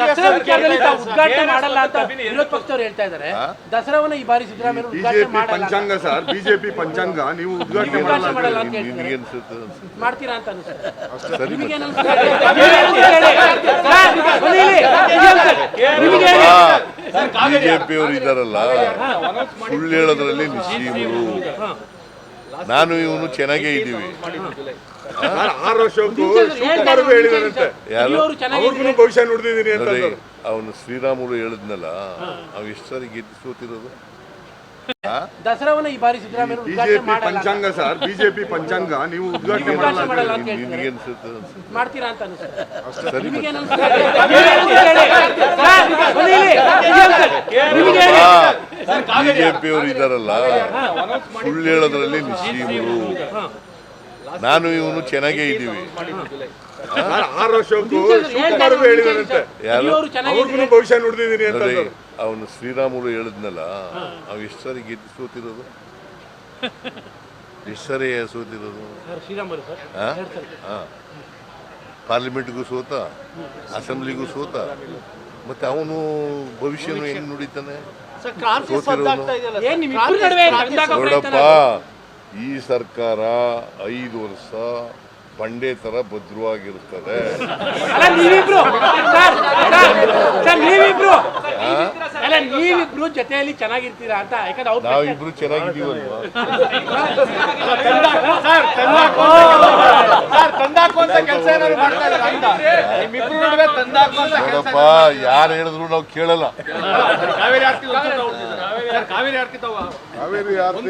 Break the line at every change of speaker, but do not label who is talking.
ದಸರಾ ವಿಚಾರದಲ್ಲಿ ತಾವು ಉದ್ಘಾಟನೆ ಮಾಡಲ್ಲ ಅಂತ ವಿರೋಧ ಪಕ್ಷದವ್ರು ಹೇಳ್ತಾ ಇದ್ದಾರೆ. ದಸರಾವನ್ನ ಈ ಬಾರಿ ಸಿದ್ದರಾಮಯ್ಯ ಉದ್ಘಾಟನೆ
ಬಿಜೆಪಿ
ಮಾಡಲ್ಲ
ಪಂಚಾಂಗ ಸರ್ ಬಿಜೆಪಿ ಪಂಚಾಂಗ ನೀವು ಉದ್ಘಾಟನೆ
ಉದ್ಘಾಟನೆ
ಮಾಡಲ್ಲ
ಮಾಡಲ್ಲ
ಅಂತ
ಹೇಳ್ತಾರೆ.
ನಿಮ್ಗೆ ಅನ್ಸುತ್ತೆ ಅನ್ಸುತ್ತೆ.
ಮಾಡ್ತೀರಾ ಅಂತ ಅನ್ಸುತ್ತೆ.
ಸರಿ
ನಿಮಗೇನು ಅನ್ಸುತ್ತೆ? ಸರ್, ಬನ್ನಿ ಇಲ್ಲಿ. ನಿಮಗೆ
ಬಿಜೆಪಿಯವರು ಇದ್ದಾರಲ್ಲ. ಸುಳ್ಳು ಹೇಳೋದ್ರಲ್ಲಿ ನಿಶ್ಚೀಮರು ನಾನು ಇವನು ಚೆನ್ನಾಗೇ ಇದ್ದೀವಿ.
ಸರ್ ಆರು ವರ್ಷಕ್ಕೂ ಶಿವಕುಮಾರ್ ಹೇಳಿದಾರಂತೆ.
ಯಾರು?
ಇವರು ಚೆನ್ನಾಗಿ
ಅವ್ರಿಗೂ ಭವಿಷ್ಯ ನುಡಿದಿದ್ದೀನಿ ಅಂತ.
ಅವನು ಶ್ರೀರಾಮುಲು ಹೇಳಿದ್ನಲ್ಲ ಅವ್ ಎಷ್ಟು ಸಾರಿ ಗೆದ್ದು ಸೋತಿರೋದು?
ದಸರಾವನ್ನ ಈ ಬಾರಿ ಸಿದ್ದರಾಮಯ್ಯ
ಬಿಜೆಪಿ ಪಂಚಾಂಗ ಸರ್ ಬಿಜೆಪಿ ಪಂಚಾಂಗ ನೀವು ಉದ್ಘಾಟನೆ ಮಾಡಲ್ಲ.
ನಿಮ್ಗೆ ಅನ್ಸುತ್ತೆ.
ಮಾಡ್ತೀರಾ ಅಂತ ಅನ್ಸುತ್ತೆ?
ಸರ್,
ಬನ್ನಿ ಇಲ್ಲಿ. ನಿಮಗೆ
ಬಿಜೆಪಿಯವರು ಇದ್ದಾರಲ್ಲ? ಸುಳ್ಳು ಹೇಳೋದ್ರಲ್ಲಿ ನಿಶ್ಚೀಮರು. ನಾನು ಇವನು ಚೆನ್ನಾಗೇ ಇದ್ದೀವಿ.
ಆರು ವರ್ಷಕ್ಕೂ ಹೇಳಿದಾರಂತೆ ಭವಿಷ್ಯ ನುಡಿದಿದ್ದೀನಿ ಅಂತ.
ಅವನು ಶ್ರೀರಾಮುಲು ಹೇಳಿದ್ನಲ್ಲ ಅವ್ ಎಷ್ಟು ಸಾರಿ ಗೆದ್ದು ಸೋತಿರೋದು? ಎಷ್ಟು ಸಾರಿ ಸೋತಿರೋದು. ಪಾರ್ಲಿಮೆಂಟ್ಗೂ ಸೋತ ಅಸೆಂಬ್ಲಿಗೂ ಸೋತ ಮತ್ತೆ ಅವನು ಭವಿಷ್ಯನು ಹೆಂಗ್ ನುಡಿತಾನೆ? ನೋಡಪ್ಪ ಈ ಸರ್ಕಾರ ಐದು ವರ್ಷ ಬಂಡೆ ತರ ಭದ್ರವಾಗಿರುತ್ತದೆ
ಅಲ್ಲ ನೀವಿಬ್ರು ಜೊತೆಯಲ್ಲಿ ಚೆನ್ನಾಗಿರ್ತೀರಾ ಅಂತ ಯಾಕಂದ್ರೆ ಅವ್ರು
ನಾವಿಬ್ರು ಚೆನ್ನಾಗಿದ್ದೀವಲ್ವಾ ನೋಡಪ್ಪ ಯಾರು ಹೇಳಿದ್ರು ನಾವು ಕೇಳಲ್ಲ.
ಕಾವೇರಿ ಆರ್ತಿ